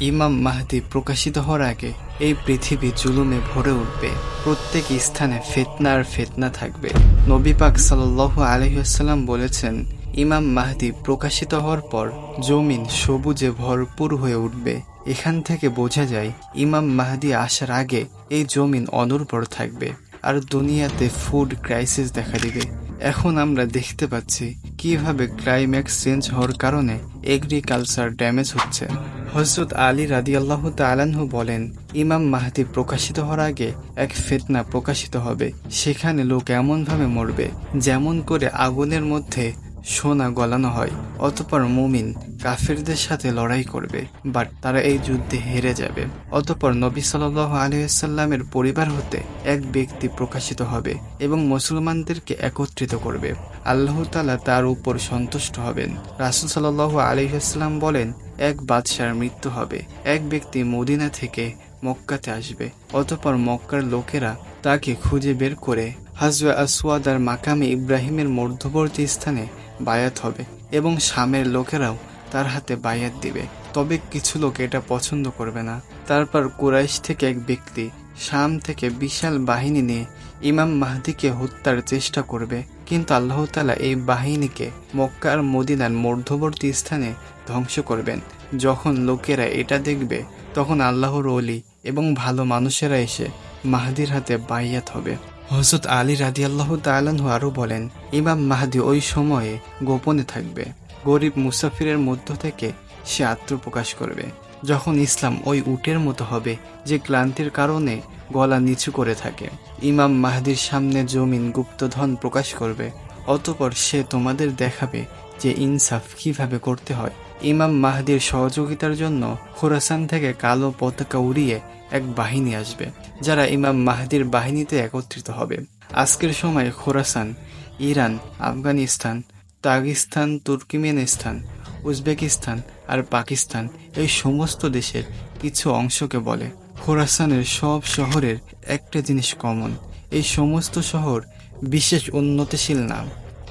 ইমাম মাহদি প্রকাশিত হওয়ার আগে এই পৃথিবী জুলুমে ভরে উঠবে। প্রত্যেক স্থানে ফেতনা আর ফেতনা থাকবে। নবী পাক সাল্লাহ আলহিহাল্লাম বলেছেন, ইমাম মাহদি প্রকাশিত হওয়ার পর জমিন সবুজে ভরপুর হয়ে উঠবে। এখান থেকে বোঝা যায়, ইমাম মাহদি আসার আগে এই জমিন অনুর্বর থাকবে আর দুনিয়াতে ফুড ক্রাইসিস দেখা দিবে। এখন আমরা দেখতে পাচ্ছি কীভাবে ক্লাইম্যাক্স চেঞ্জ হওয়ার কারণে এগ্রিকালচার ড্যামেজ হচ্ছে। হজরত আলী রাদিয়াল্লাহ তালানহু বলেন, ইমাম মাহাতি প্রকাশিত হওয়ার আগে এক ফেতনা প্রকাশিত হবে। সেখানে লোক এমনভাবে মরবে, যেমন করে আগুনের মধ্যে সোনা গলানো হয়, অতপর মুমিন কাফেরদের সাথে লড়াই করবে, বাট তারা এই যুদ্ধে হেরে যাবে। অতপর নবী সাল আলহামের পরিবার হতে এক ব্যক্তি প্রকাশিত হবে এবং মুসলমানদেরকে একত্রিত করবে। আল্লাহ তালা তার উপর সন্তুষ্ট হবেন। রাসুল সাল আলহাম বলেন, এক বাদশার মৃত্যু হবে। এক ব্যক্তি মদিনা থেকে মক্কাতে আসবে। অতপর মক্কার লোকেরা তাকে খুঁজে বের করে হাজরা আসওয়াদ মাকামে ইব্রাহিমের মধ্যবর্তী স্থানে বায়াত হবে এবং শামের লোকেরাও তার হাতে বায়াত দিবে। তবে কিছু লোক এটা পছন্দ করবে না। তারপর কুরাইশ থেকে এক ব্যক্তি শাম থেকে বিশাল বাহিনী নিয়ে ইমাম মাহদিকে হত্যার চেষ্টা করবে। কিন্তু আল্লাহ তালা এই বাহিনীকে মক্কা আর মদিনার মধ্যবর্তী স্থানে ধ্বংস করবেন। যখন লোকেরা এটা দেখবে, তখন আল্লাহর অলি এবং ভালো মানুষেরা এসে মাহাদির হাতে বাইয়াত হবে। হজরত আলী রাদি আল্লাহ তালাহু আরও বলেন, ইমাম মাহাদি ওই সময়ে গোপনে থাকবে। গরিব মুসাফিরের মধ্য থেকে সে আত্মপ্রকাশ করবে। যখন ইসলাম ওই উটের মতো হবে যে ক্লান্তির কারণে গলা নিচু করে থাকে। ইমাম মাহাদির সামনে জমিন গুপ্তধন প্রকাশ করবে। অতপর সে তোমাদের দেখাবে যে ইনসাফ কীভাবে করতে হয়। ইমাম মাহাদির সহযোগিতার জন্য খোরাসান থেকে কালো পতাকা উড়িয়ে এক বাহিনী আসবে, যারা ইমাম মাহাদির বাহিনীতে একত্রিত হবে। আজকের সময় Khorasan, Iran, Afghanistan Tajikistan, Turkmenistan, Uzbekistan আর পাকিস্তান এই সমস্ত দেশের কিছু অংশকে বলে। খোরাসানের সব শহরের একটা জিনিস কমন এই সমস্ত শহর বিশেষ উন্নতিশীল নাম।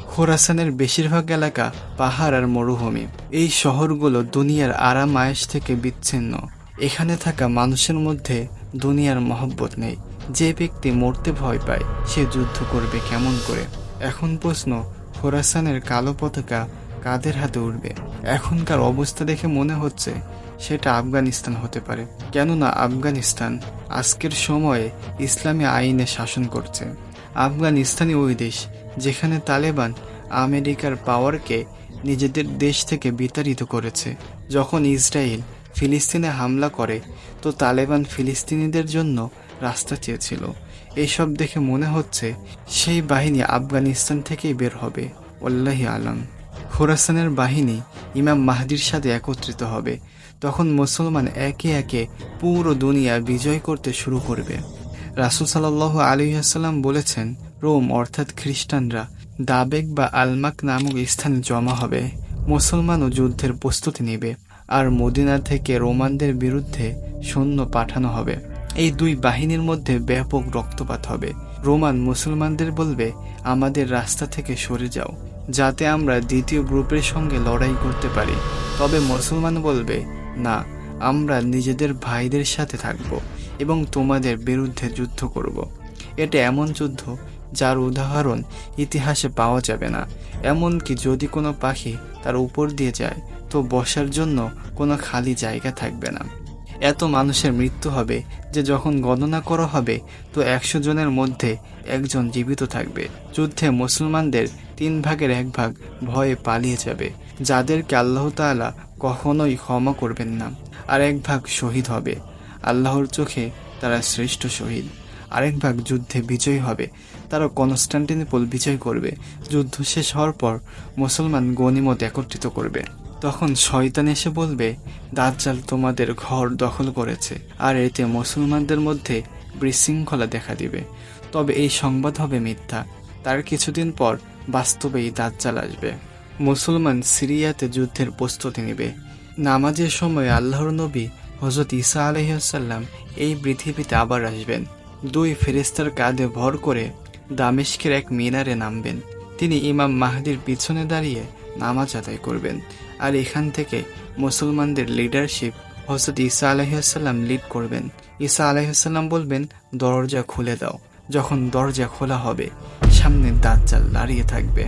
খোরাসানের বেশিরভাগ এলাকা পাহাড় আর মরুভূমি। এই শহরগুলো দুনিয়ার আরাম আয়েস থেকে বিচ্ছিন্ন। এখানে থাকা মানুষের মধ্যে দুনিয়ার মহব্বত নেই। যে ব্যক্তি মরতে ভয় পায়, সে যুদ্ধ করবে কেমন করে? এখন প্রশ্ন খোরাসানের কালো পতাকা কাদের হাতে উঠবে এখনকার অবস্থা দেখে মনে হচ্ছে সেটা আফগানিস্তান হতে পারে। কেননা আফগানিস্তান আজকের সময়ে ইসলামী আইনে শাসন করছে। আফগানিস্তানই ওই দেশ যেখানে তালেবান আমেরিকার পাওয়ারকে নিজেদের দেশ থেকে বিতাড়িত করেছে। যখন ইসরায়েল ফিলিস্তিনে হামলা করে, তো তালেবান ফিলিস্তিনিদের জন্য রাস্তা চেয়েছিল। এইসব দেখে মনে হচ্ছে সেই বাহিনী আফগানিস্তান থেকেই বের হবে। ওল্লাহি আলম। খোরাসানের বাহিনী ইমাম মাহাদির সাথে একত্রিত হবে। তখন মুসলমান একে একে পুরো দুনিয়া বিজয় করতে শুরু করবে। রাসুল সাল্লাহ আলিহাসাল্লাম বলেছেন, রোম অর্থাৎ খ্রিস্টানরা দাবেক বা আলমাক নামক স্থানে জমা হবে। মুসলমানও যুদ্ধের প্রস্তুতি নেবে। আর মদিনা থেকে রোমানদের বিরুদ্ধে সৈন্য পাঠানো হবে। এই দুই বাহিনীর মধ্যে ব্যাপক রক্তপাত হবে। রোমান মুসলমানদের বলবে, আমাদের রাস্তা থেকে সরে যাও, যাতে আমরা দ্বিতীয় গ্রুপের সঙ্গে লড়াই করতে পারি। তবে মুসলমান বলবে, না, আমরা নিজেদের ভাইদের সাথে থাকব এবং তোমাদের বিরুদ্ধে যুদ্ধ করব। এটা এমন যুদ্ধ যার উদাহরণ ইতিহাসে পাওয়া যাবে না। এমনকি যদি কোনো পাখি তার উপর দিয়ে যায়, তো বসার জন্য কোনো খালি জায়গা থাকবে না। এত মানুষের মৃত্যু হবে যে যখন গণনা করা হবে, তো একশো জনের মধ্যে একজন জীবিত থাকবে। যুদ্ধে মুসলমানদের তিন ভাগের এক ভাগ ভয়ে পালিয়ে যাবে, যাদেরকে আল্লাহ তালা কখনোই ক্ষমা করবেন না। আর এক ভাগ শহীদ হবে, আল্লাহর চোখে তারা শ্রেষ্ঠ শহীদ। আরেক ভাগ যুদ্ধে বিজয়ী হবে, তারা কনস্টান্টিনিপল বিজয় করবে। যুদ্ধ শেষ হওয়ার পর মুসলমান গণিমত একত্রিত করবে। তখন শয়তান এসে বলবে, দাজ্জাল তোমাদের ঘর দখল করেছে, আর এতে মুসলমানদের মধ্যে বিশৃঙ্খলা দেখা দিবে। তবে এই সংবাদ হবে মিথ্যা। তার কিছুদিন পর বাস্তবেই দাজ্জাল আসবে। মুসলমান সিরিয়াতে যুদ্ধের প্রস্তুতি নেবে। নামাজের সময় আল্লাহর নবী হজরত ইসা আলহিহাসাল্লাম এই পৃথিবীতে আবার আসবেন। দুই ফেরেস্তার কাঁধে ভর করে দামেশকের এক মিনারে নামবেন। তিনি ইমাম মাহাদির পিছনে দাঁড়িয়ে নামাজ আদায় করবেন। আর এখান থেকে মুসলমানদের লিডারশিপ হজরত ঈসা আলহিহাল্লাম লিড করবেন। ঈসা আলহিহাল্লাম বলবেন, দরজা খুলে দাও। যখন দরজা খোলা হবে, সামনে দাজ্জাল দাঁড়িয়ে থাকবে।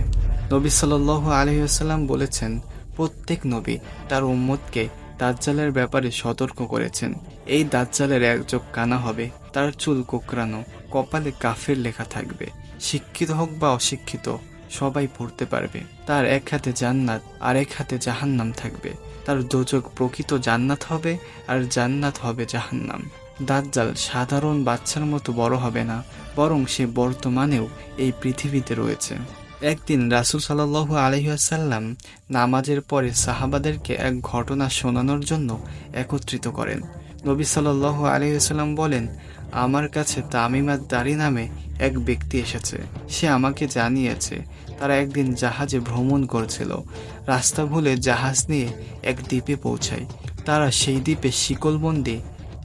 নবী সাল আলহিহাল্লাম বলেছেন, প্রত্যেক নবী তার উম্মতকে দাজ্জালের ব্যাপারে সতর্ক করেছেন। এই দাজ্জালের এক চোখ কানা হবে, তার চুল কোকড়ানো, কপালে কাফের লেখা থাকবে। শিক্ষিত হোক বা অশিক্ষিত সবাই পড়তে পারবে। তার এক হাতে জান্নাত, আর এক হাতে জাহান্নাম থাকবে। তার দোজক প্রকৃত জান্নাত হবে, আর জান্নাত হবে জাহান্নাম। দাজ্জাল সাধারণ বাচ্চার মতো বড় হবে না, বরং সে বর্তমানেও এই পৃথিবীতে রয়েছে। একদিন রাসুল সাল্লাহু আলহিহাসাল্লাম নামাজের পরে সাহাবাদেরকে এক ঘটনা শোনানোর জন্য একত্রিত করেন। নবী সাল্লাহু আলহিহাসাল্লাম বলেন আমার কাছে তামিমাত দারি নামে এক ব্যক্তি এসেছে। সে আমাকে জানিয়েছে, তারা একদিন জাহাজে ভ্রমণ করছিল। রাস্তা ভুলে জাহাজ নিয়ে এক দ্বীপে পৌঁছায়। তারা সেই দ্বীপে শিকলবন্দি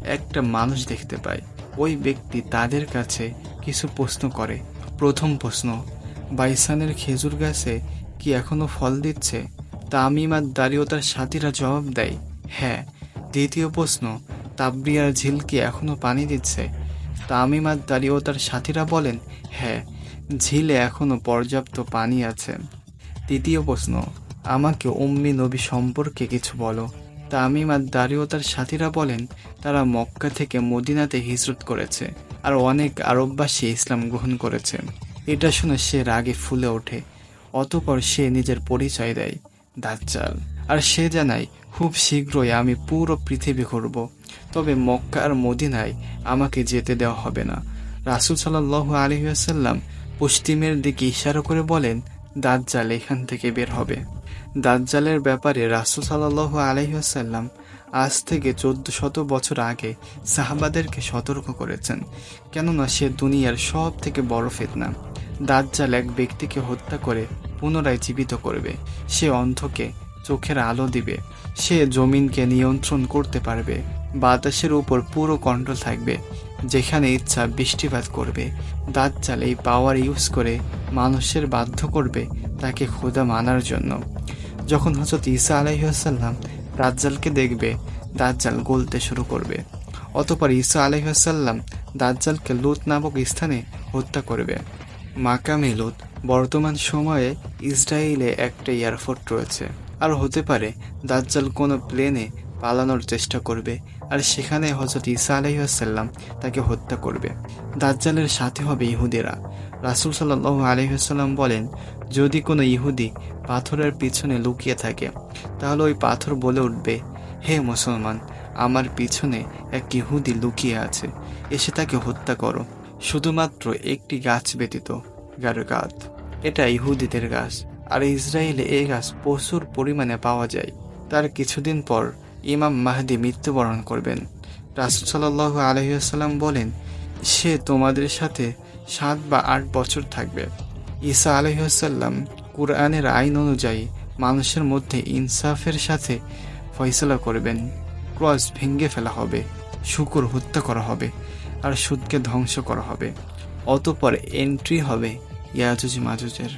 একটা মানুষ দেখতে পায়। ওই ব্যক্তি তাদের কাছে কিছু প্রশ্ন করে। প্রথম প্রশ্ন, বাইসানের খেজুর গাছে কি এখনও ফল দিচ্ছে? তামিমার দাড়ি ও তার সাথীরা জবাব দেয় হ্যাঁ। দ্বিতীয় প্রশ্ন তাবরিয়ার ঝিল কি এখনও পানি দিচ্ছে? তামিমার দাড়ি ও তার সাথীরা বলেন হ্যাঁ ঝিলে এখনও পর্যাপ্ত পানি আছে। তৃতীয় প্রশ্ন, আমাকে উম্মি নবী সম্পর্কে কিছু বলো। তামিমার দাড়ি ও তার সাথীরা বলেন, তারা মক্কা থেকে মদিনাতে হিজরত করেছে আর অনেক আরববাসী ইসলাম গ্রহণ করেছে। এটা শুনে সে রাগে ফুলে ওঠে, অতপর সে নিজের পরিচয় দেয়, দাজ্জাল। আর সে জানায়, খুব শীঘ্রই আমি পুরো পৃথিবী ঘুরব। তবে মক্কা আর মদিনায় আমাকে যেতে দেওয়া হবে না। রাসুল সাল্লাহ আলহিহাসাল্লাম পশ্চিমের দিকে ইশারা করে বলেন, দাজ্জাল এখান থেকে বের হবে। দাজ্জালের ব্যাপারে রাসুল সাল্লাহ আলহিহাসাল্লাম আজ থেকে চোদ্দ শত বছর আগে সাহাবাদেরকে সতর্ক করেছেন, কেননা সে দুনিয়ার সব থেকে বড় ফেতনা। দাজ্জাল এক ব্যক্তিকে হত্যা করে পুনরায় জীবিত করবে। সে অন্ধকে চোখের আলো দিবে। সে জমিনকে নিয়ন্ত্রণ করতে পারবে। বাতাসের উপর পুরো কন্ট্রোল থাকবে, যেখানে ইচ্ছা বৃষ্টিপাত করবে। দাজ্জাল এই পাওয়ার ইউজ করে মানুষের বাধ্য করবে তাকে খোদা মানার জন্য। যখন হজরত ঈসা আলাইসাল্লাম দাজ্জালকে দেখবে দাজ্জাল গলতে শুরু করবে। অতপর ঈসা আলাইসাল্লাম দাজ্জালকে লুত নামক স্থানে হত্যা করবে। মাকামে লুত বর্তমান সময়ে ইসরায়েলে একটা এয়ারফোর্ট রয়েছে। আর হতে পারে দাজ্জাল কোনো প্লেনে পালানোর চেষ্টা করবে আর সেখানে হজরত ইসা আলহিহাসাল্লাম তাকে হত্যা করবে। দাজ্জালের সাথে হবে ইহুদিরা। রাসুল সাল্লাহ আলহিহাসাল্লাম বলেন, যদি কোনো ইহুদি পাথরের পিছনে লুকিয়ে থাকে, তাহলে ওই পাথর বলে উঠবে, হে মুসলমান, আমার পিছনে এক ইহুদি লুকিয়ে আছে, এসে তাকে হত্যা করো। শুধুমাত্র একটি গাছ ব্যতীত গারগাত এটা ইহুদিদের গাছ, আর ইসরায়েলে এই গাছ প্রচুর পরিমাণে পাওয়া যায়। তার কিছুদিন পর ইমাম মাহদি মৃত্যুবরণ করবেন। রাসুল সাল্লাহ আলহিহাল্লাম বলেন, সে তোমাদের সাথে সাত বা আট বছর থাকবে। ঈসা আলহিহাল্লাম কুরআনের আইন অনুযায়ী মানুষের মধ্যে ইনসাফের সাথে ফয়সলা করবেন। ক্রস ভেঙে ফেলা হবে, শুকুর হত্যা করা হবে, আর সুদকে ধ্বংস করা হবে। অতপর এন্ট্রি হবে ইয়াজুজ মাজুজের